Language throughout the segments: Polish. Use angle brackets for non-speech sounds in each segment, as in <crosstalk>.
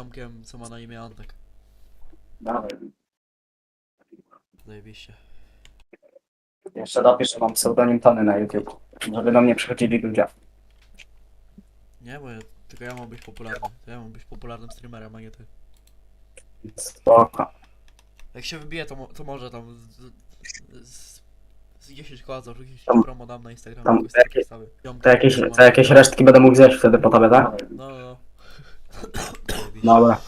ziomkiem, co ma na imię Antek. Dawaj. Zajebiście. Jeszcze dopisz, że mam pseudonim Tony na YouTube. Żeby do mnie przychodzili ludzie. Nie, bo ja, tylko ja mam być popularny. To ja mam być popularnym streamerem, a nie ty. Spoko. Jak się wybije, to, mo- to może tam z, z, z 10 koła za jakieś Tam- promo dam na Instagramie. tam jakoś tak jakie- wstawię. Ziomka, To jakieś, co ma- to jakieś resztki będę mógł zjeść wtedy po tobie, tak? No, no, no. <laughs> Dobra.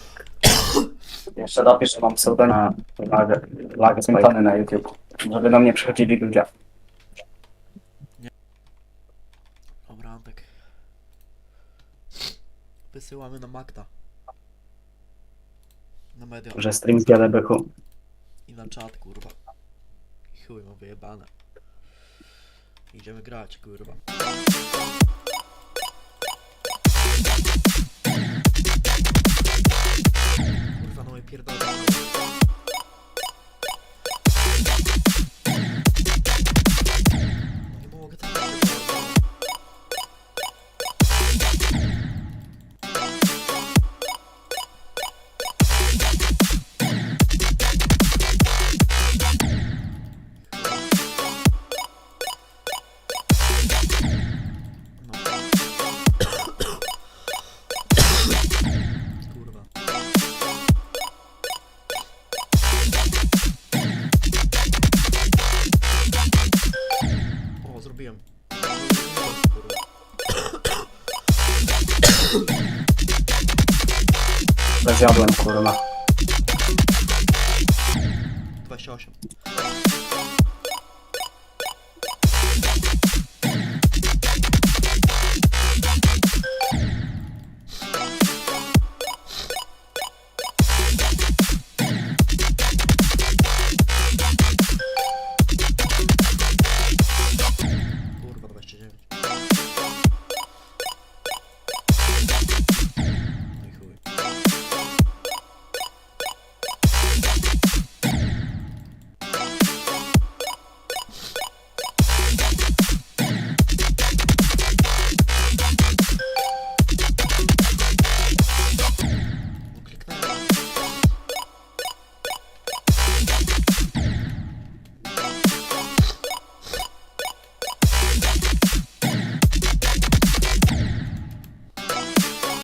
Jeszcze dopisz, że mam pseudonim na lagę, lagę Tony na YouTube. Żeby do mnie przychodzili ludzie. Dobra, Antek. Wysyłamy na Magda. Na media. Że stream wiele bychu. I na czat, kurwa. I chuj, mam wyjebane. Idziemy grać, kurwa. Pierdolę. Zjadłem, kurwa. 28.